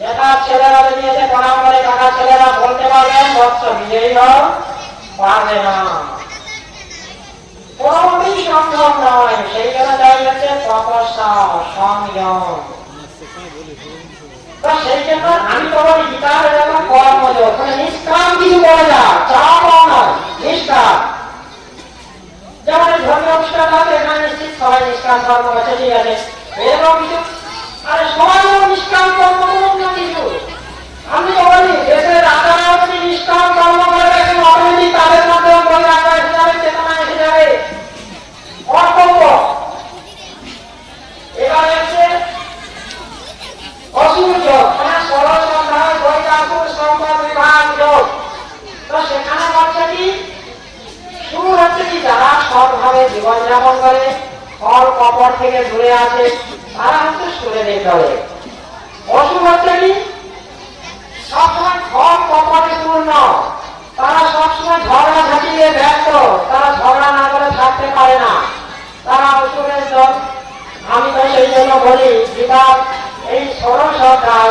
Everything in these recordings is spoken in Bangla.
যেটা ছেলেরা যদি এসে প্রণাম করে কাকা ছেলেরা বলতে বৎস বিজয়ী পারবে না। সম্ভব নয়, সেই জন্য সেই জন্য আমি তো বলি গীতার কর্মযোগ মানে নিষ্কাম কিছু করা চাওয়া পাওয়া নয় নিষ্কাম যেমন এই ধর্মীয় অনুষ্ঠান আছে এখানে নিশ্চিত সবাই নিষ্কাম কর্ম আছে ঠিক আছে এরকম কিছু আরে সবাই যেমন নিষ্কাম কর্ম করুন না কিছু আমি তো বলি দেশের রাজারা যদি নিষ্কাম কর্ম করবে কিন্তু অটোমেটিক তাদের মধ্যে বলে রাখা এসে যাবে চেতনা এসে যাবে কর্তব্য এবার হচ্ছে অসুর যোগ মানে ষোলো সন্ধ্যায় বৈকাসুর সম্পদ বিভাগ যোগ তো সুর হচ্ছে কি? করে ফল কপট থেকে দূরে আছে, তারা হচ্ছে সুরের চলে অসুখ হচ্ছে কি? সবসময় ফল কপটে পূর্ণ তারা সবসময় ঝগড়া ঝাঁটিয়ে ব্যস্ত তারা ঝগড়া না করে থাকতে পারে না তারা অসুরের দল আমি তো সেই জন্য বলি গীতার এই ষোড়শ অধ্যায়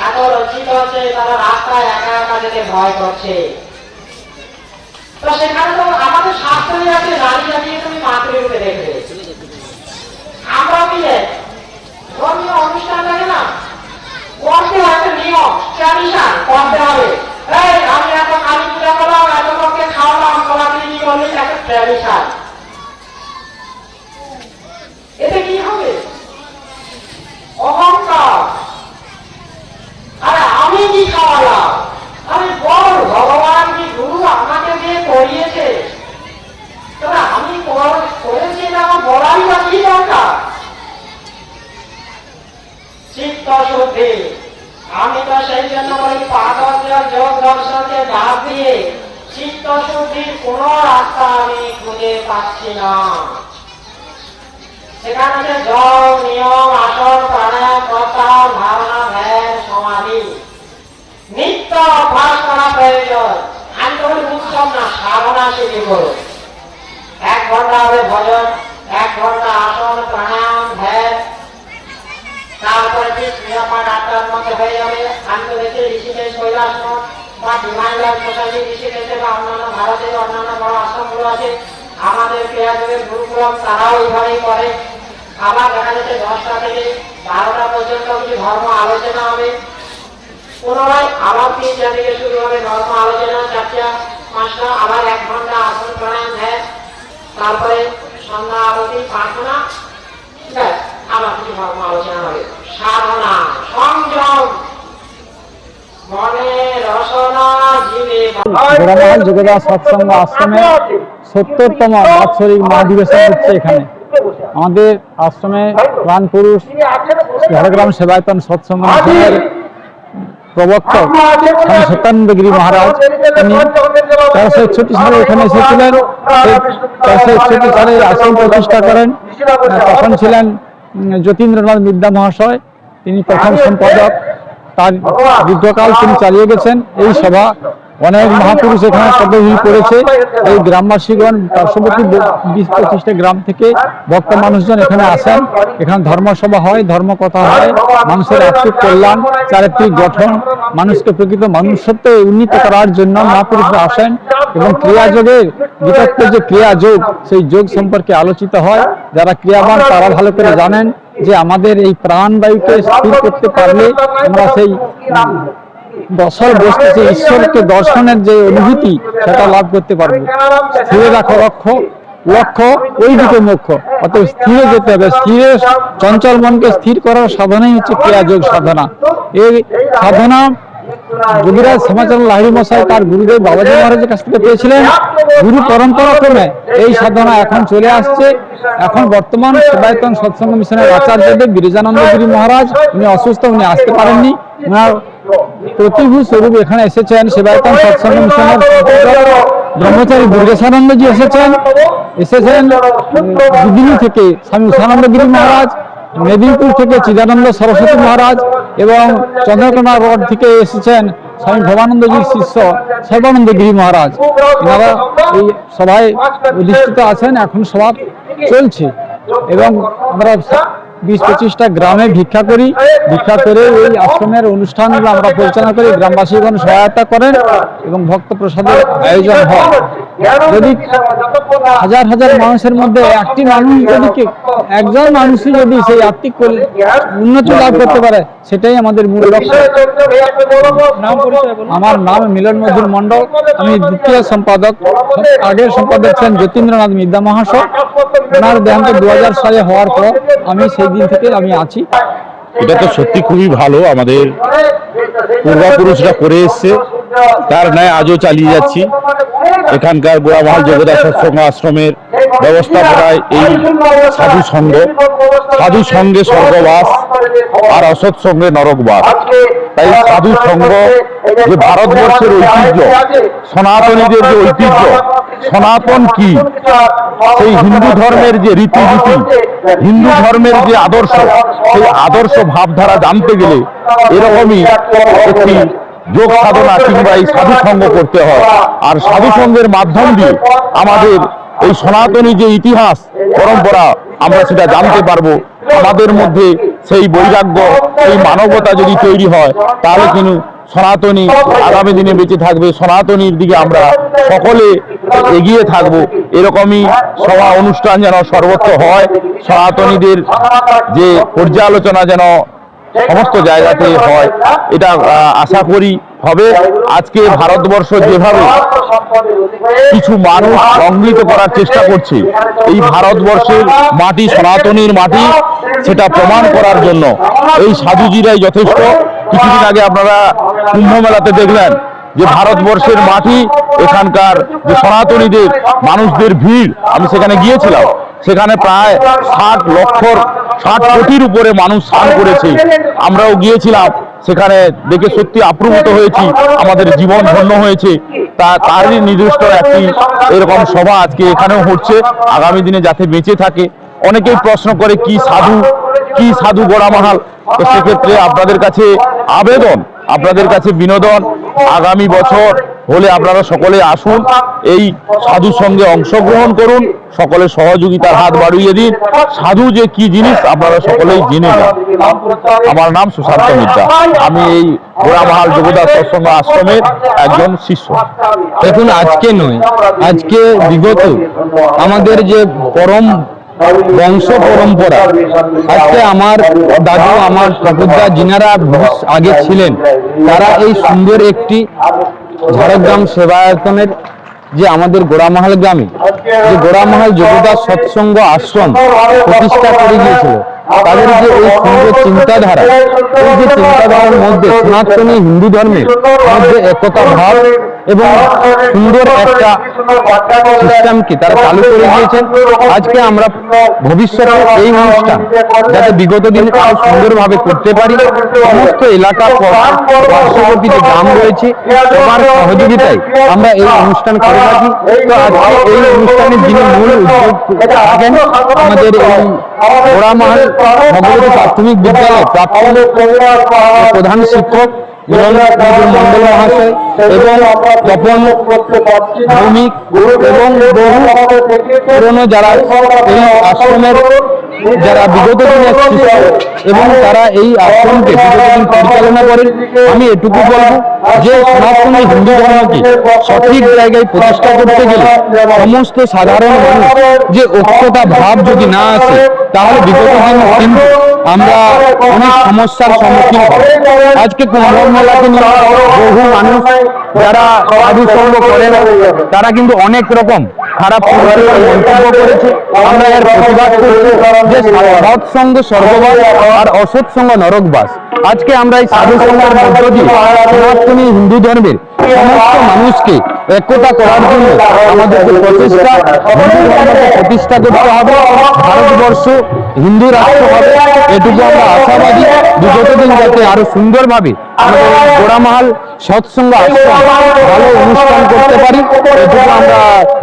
এত রচিত হচ্ছে তারা রাস্তায় একা একা যেতে ভয় করছে। তো সেখানে তো আমাদের শাস্ত্রে আছে নারী জাতিকে তুমি মাতৃরূপে দেখবে। আমরা মিলে ধর্মীয় অনুষ্ঠান থাকে না করতে একটা নিয়ম, ট্র্যাডিশন, করতে হবে। এই, আমি এত কালী পূজা করলাম এত লোককে খাওয়ালাম কোলাকুলি করলি একটা ট্র্যাডিশন এতে কি হবে অহংকার আরে আমি কি খাওয়ালাম আমি বল ভগবান কি গুরু আমাকে দিয়ে করিয়েছে তবে আমি কর- করেছি এটা আমার বলারই বা কি দরকার চিত্ত শুদ্ধি আমি তো সেই যোগ সেখানে নিয়ম সমাধি। নিত্য অভ্যাস করা প্রয়োজন। আমি তো বলি উৎসব না, সাধনা এক ঘণ্টা হবে ভজন এক ঘণ্টা আসন প্রাণায়াম ধ্যান তারপরে কি ক্রিয়াপাঠ আটটার মধ্যে হয়ে যাবে আমি তো দেখি ঋষিকেশ কৈলাস মঠ বা ডিমান্ডার সোসাইটি ঋষিকেশে বা অন্যান্য ভারতের অন্যান্য বড় আছে। আমাদের ক্রিয়াযোগের গুরুকুলম তারাও এইভাবেই করে। আবার দেখা যাচ্ছে দশটা থেকে বারোটা পর্যন্ত কিছু ধর্ম আলোচনা হবে। পুনরায় আবার তিনটা থেকে শুরু হবে ধর্ম আলোচনা চারটা পাঁচটা আবার এক ঘণ্টা আসন প্রাণায়াম ধ্যান তারপরে সন্ধ্যা আরতি প্রার্থনা ব্যাস, আবার কিছু ধর্ম আলোচনা হবে। সাধনা সংযম। গোড়ামহল যোগদাস সৎসঙ্গ আশ্রমে সত্তরতম বাৎসরিক হচ্ছে এখানে। আমাদের আশ্রমে প্রাণ পুরুষ ঝাড়গ্রাম সেবায়তন সৎসঙ্গ প্রবক্তক স্বামী সত্যানন্দগিরি মহারাজ তিনি তেরোশো একষট্টি সালে এখানে এসেছিলেন। তেরোশো একষট্টি সালে আশ্রম প্রতিষ্ঠা করেন। তখন ছিলেন যতীন্দ্রনাথ বিদ্যা মহাশয়। তিনি প্রথম সম্পাদক। তার দীর্ঘকাল তিনি চালিয়ে গেছেন। এই সভা অনেক মহাপুরুষ এখানে পদবী করেছে। এই গ্রামবাসীগণ, পার্শ্ববর্তী বিশ পঁচিশটা গ্রাম থেকে ভক্ত মানুষজন এখানে আসেন। এখানে ধর্মসভা হয় ধর্ম কথা হয়, মানুষের আর্থিক কল্যাণ, চারিত্রিক গঠন, মানুষকে প্রকৃত মনুষ্যত্বে উন্নীত করার জন্য মহাপুরুষরা আসেন এবং ক্রিয়াযোগের বিতত্ব যে ক্রিয়াযোগ, সেই যোগ সম্পর্কে আলোচিত হয়। যারা ক্রিয়াবান, তারা ভালো করে জানেন। যে আমাদের এই প্রাণবায়ুকে স্থির করতে পারলে আমরা সেই বছর বসতে সেই ঈশ্বরকে দর্শনের যে অনুভূতি, সেটা লাভ করতে পারব। স্থিরে রাখো লক্ষ্য লক্ষ্য ওই দিকে মুখ্য অর্থাৎ স্থিরে যেতে হবে। স্থিরে চঞ্চল মনকে স্থির করার সাধনাই হচ্ছে ক্রিয়াযোগ সাধনা। এই সাধনা যোগীরাজ শ্যামাচরণ লাহিড়ী মশাই তার গুরুদেব বাবাজি মহারাজের কাছ থেকে পেয়েছিলেন। গুরু পরম্পরা ক্রমে এই সাধনা এখন চলে আসছে। এখন বর্তমান সেবায়তন সৎসঙ্গ মিশনের আচার্যদেব গিরিজানন্দ গিরি মহারাজ, উনি অসুস্থ, উনি আসতে পারেননি। ওনার প্রতিভূ স্বরূপ এখানে এসেছেন সেবায়তন সৎসঙ্গ মিশনের ব্রহ্মচারী দুর্গেশানন্দজি এসেছেন। এসেছেন দিল্লি থেকে স্বামী উষানন্দ গিরি মহারাজ। মেদিনীপুর থেকে চিদানন্দ সরস্বতী মহারাজ এবং চন্দ্রকোনা রোড থেকে এসেছেন স্বামী ভবানন্দজির শিষ্য সর্বানন্দ গিরি মহারাজ। এনারা এই সভায় অধিষ্ঠিত আছেন, এখন সভা চলছে এবং আমরা বিশ পঁচিশটা গ্রামে ভিক্ষা করি। ভিক্ষা করে এই আশ্রমের অনুষ্ঠানগুলো আমরা পরিচালনা করি। গ্রামবাসীগণ সহায়তা করেন এবং ভক্ত প্রসাদের আয়োজন হয়। যদি হাজার হাজার মানুষের মধ্যে একটি মানুষ যদি কে- একজন মানুষই যদি সেই আর্থিক উন্নতি লাভ করতে পারে সেটাই আমাদের মূল লক্ষ্য। আমার নাম মিলন মধুর মণ্ডল আমি দ্বিতীয় সম্পাদক আগের সম্পাদক ছিলেন যতীন্দ্রনাথ মিদ্যা মহাশয়। ওনার দেহান্ত দু হাজার সালে হওয়ার পর আমি সেই দিন থেকে আমি আছি। এটা তো সত্যি খুবই ভালো আমাদের পূর্বাপুরুষরা করে এসছে। তার ন্যায় আজও চালিয়ে যাচ্ছি। এখানকার গোড়ামহল যোগদা সৎসঙ্গ আশ্রমের ব্যবস্থাপনায় এই সাধু সঙ্গ সাধু সঙ্গে স্বর্গবাস আর অসৎ সঙ্গে নরকবাস। তাই সাধু সঙ্গ যে ভারতবর্ষের ঐতিহ্য, সনাতনীদের যে ঐতিহ্য, সনাতন কি? সেই হিন্দু ধর্মের যে রীতিনীতি, হিন্দু ধর্মের যে আদর্শ, সেই আদর্শ ভাবধারা জানতে গেলে এরকমই একটি যোগ সাধনা কিংবা এই সাধু সঙ্গ করতে হয়। আর সাধু সঙ্গের মাধ্যম দিয়ে আমাদের এই সনাতনী যে ইতিহাস, পরম্পরা, আমরা সেটা জানতে পারব। আমাদের মধ্যে সেই বৈরাগ্য, সেই মানবতা যদি তৈরি হয়, তাহলে কিন্তু সনাতনী আগামী দিনে বেঁচে থাকবে। সনাতনীর দিকে আমরা সকলে এগিয়ে থাকব। এরকমই সভা অনুষ্ঠান যেন সর্বত্র হয়। সনাতনীদের যে পর্যালোচনা যেন সমস্ত জায়গাতে হয়। এটা আশা করি হবে। আজকে ভারতবর্ষ যেভাবে কিছু মানুষ সংগৃহীত করার চেষ্টা করছে, এই ভারতবর্ষের মাটি, সনাতনীর মাটি, সেটা প্রমাণ করার জন্য। এই সাধুজিরাই যথেষ্ট। কিছুদিন আগে আপনারা কুম্ভ মেলাতে দেখলেন যে ভারতবর্ষের মাটি এখানকার যে সনাতনীদের মানুষদের ভিড়, আমি সেখানে গিয়েছিলাম। সেখানে প্রায় ষাট লক্ষর ষাট কোটির উপরে মানুষ স্নান করেছে। আমরাও গিয়েছিলাম। সেখানে দেখে সত্যি আপ্লুত হয়েছি। আমাদের জীবন ধন্য হয়েছে। তা, তারই নির্দিষ্ট একটি এরকম সভা আজকে এখানেও হচ্ছে। আগামী দিনে যাতে বেঁচে থাকে। অনেকেই প্রশ্ন করে, কি সাধু? কি সাধু গোড়ামাহাল? তো সেক্ষেত্রে আপনাদের কাছে আবেদন। আপনাদের কাছে বিনোদন আগামী বছর হলে আপনারা সকলে আসুন, এই সাধুর সঙ্গে অংশগ্রহণ করুন সকলে সহযোগিতার হাত বাড়িয়ে দিন। সাধু যে কি জিনিস, আপনারা সকলেই জেনে যান আমার নাম সুশান্ত মিত্রা আমি এই গোড়ামাহাল যোগদাস সৎসঙ্গ আশ্রমের একজন শিষ্য। দেখুন, আজকে নয়, আজকে বিগত আমাদের যে পরম বংশ পরম্পরা। আজকে আমার দাদু, আমার ঠাকুরদা যিনারা আগে ছিলেন, তারা এই সুন্দর একটি ঝাড়গ্রাম সেবায়তনের যে আমাদের গোড়ামহাল গ্রামে, যে গোড়ামহাল যোগদাস সৎসঙ্গ আশ্রম প্রতিষ্ঠা করে গিয়েছিল, তাদের যে এই সুন্দর চিন্তাধারা, এই যে চিন্তাধারার মধ্যে সনাতনী হিন্দু ধর্মের মধ্যে একতা ভাব এবং সুন্দর একটা সিস্টেমকে তারা চালু করে দিয়েছেন। আজকে আমরা ভবিষ্যতে এই অনুষ্ঠান যাতে বিগত দিনে আরও সুন্দরভাবে করতে পারি সমস্ত এলাকা পার্শ্ববর্তী যে গ্রাম রয়েছে সবার সহযোগিতায় আমরা এই অনুষ্ঠান করে থাকি। তো আজকে এই অনুষ্ঠানের যিনি মূল উদ্যোগ থাকেন আমাদের এই গোড়ামহাল ভগবতী প্রাথমিক বিদ্যালয় প্রাক্তন প্রধান শিক্ষক মন্ডল মহাশয় এবং তপন ভৌমিক এবং বহু পুরনো যারা এই আশ্রমের যারা বিগত দিনের এবং তারা এই আশ্রমকে পরিচালনা করেন আমি এটুকু বলব যে সনাতনী হিন্দু ধর্মকে সঠিক জায়গায় প্রতিষ্ঠা করতে গেলে সমস্ত সাধারণ যে ঐক্যতা, ভাব যদি না আসে, তাহলে বিগত দিন আমরা অনেক সমস্যার সম্মুখীন আজকে কুম্ভ মেলাকে বহু মানুষ যারা সাধু সঙ্গ করে না তারা কিন্তু অনেক রকম খারাপ মন্তব্য করেছে। আমরা এর প্রতিবাদ করছি যে সৎ সঙ্গ স্বর্গবাস আর অসৎ সঙ্গ নরকবাস। আজকে আমরা এই সাধু সঙ্গের মধ্য দিয়ে সনাতনী হিন্দু ধর্মের সমস্ত মানুষকে একতা করার জন্য আমাদেরকে প্রচেষ্টা প্রতিষ্ঠা করতে হবে, ভারতবর্ষ হিন্দু রাষ্ট্র হবে, এটুকু আমরা আশাবাদী। বিগত দিন যাতে আরও সুন্দরভাবে আমাদের গোড়ামহাল সৎসঙ্গ আশ্রম ভালো অনুষ্ঠান করতে পারি। এটুকু আমরা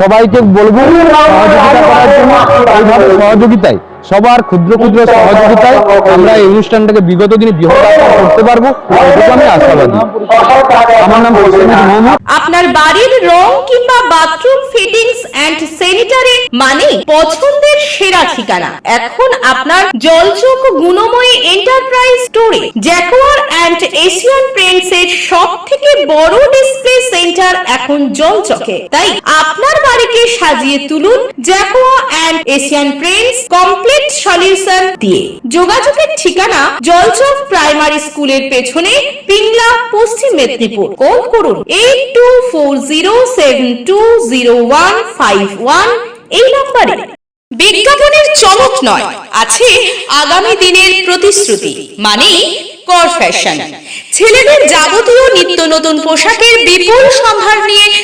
সবাইকে বলব সহযোগিতা করার জন্য এইভাবে সহযোগিতায় সবার ক্ষুদ্র ক্ষুদ্র সহযোগিতায় আমরা এই অনুষ্ঠানটাকে বিগত দিনে বৃহৎ করতে পারব এটুকু আমি আশাবাদী। আমার নাম মোহাম্মদ। আপনার বাড়ির রং কিংবা বাথরুম ফিটিংস এন্ড স্যানিটারি মানে পছন্দের সেরা ঠিকানা। এখন আপনার জলচোখ গুণময়ী এন্টারপ্রাইজ স্টোরে জ্যাকোয়ার এন্ড এশিয়ান পেন্টস এর সব থেকে বড় ডিসপ্লে সেন্টার এখন জলচকে। তাই আপনার বাড়িকে সাজিয়ে তুলুন Jaquar and Asian paints complete solution দিয়ে। যোগাযোগের ঠিকানা জলচক প্রাইমারি স্কুলের পেছনে পিংলা, পশ্চিম মেদিনীপুর। কল করুন এইট এই নম্বরে। বিজ্ঞাপনের চমক নয়, আছে আগামী দিনের প্রতিশ্রুতি মানে কর ফ্যাশন ছেলেদের যাবতীয় নিত্য নতুন পোশাকের বিপুল সম্ভার